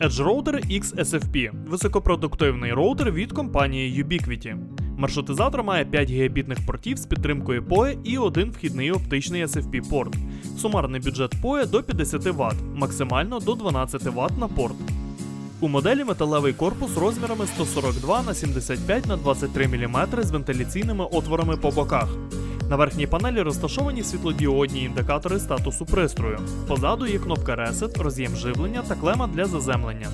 Edge Router XSFP високопродуктивний роутер від компанії Ubiquiti. Маршрутизатор має 5 гігабітних портів з підтримкою PoE і один вхідний оптичний SFP порт. Сумарний бюджет PoE до 50 Вт, максимально до 12 Вт на порт. У моделі металевий корпус розмірами 142 на 75 на 23 мм з вентиляційними отворами по боках. На верхній панелі розташовані світлодіодні індикатори статусу пристрою. Позаду є кнопка Reset, роз'єм живлення та клема для заземлення.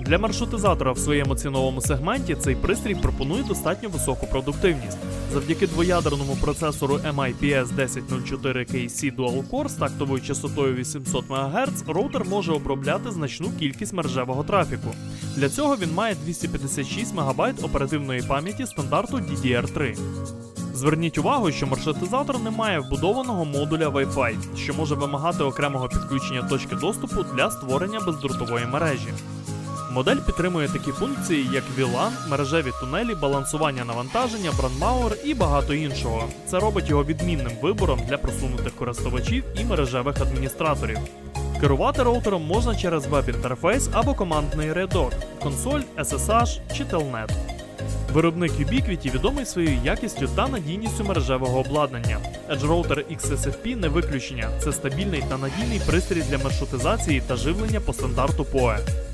Для маршрутизатора в своєму ціновому сегменті цей пристрій пропонує достатньо високу продуктивність. Завдяки двоядерному процесору MIPS 1004KC Dual Core з тактовою частотою 800 МГц роутер може обробляти значну кількість мережевого трафіку. Для цього він має 256 МБ оперативної пам'яті стандарту DDR3. Зверніть увагу, що маршрутизатор не має вбудованого модуля Wi-Fi, що може вимагати окремого підключення точки доступу для створення бездротової мережі. Модель підтримує такі функції, як VLAN, мережеві тунелі, балансування навантаження, брандмауер і багато іншого. Це робить його відмінним вибором для просунутих користувачів і мережевих адміністраторів. Керувати роутером можна через веб-інтерфейс або командний рядок, консоль, SSH чи Telnet. Виробник Ubiquiti відомий своєю якістю та надійністю мережевого обладнання. Edge Router XSFP не виключення. Це стабільний та надійний пристрій для маршрутизації та живлення по стандарту PoE.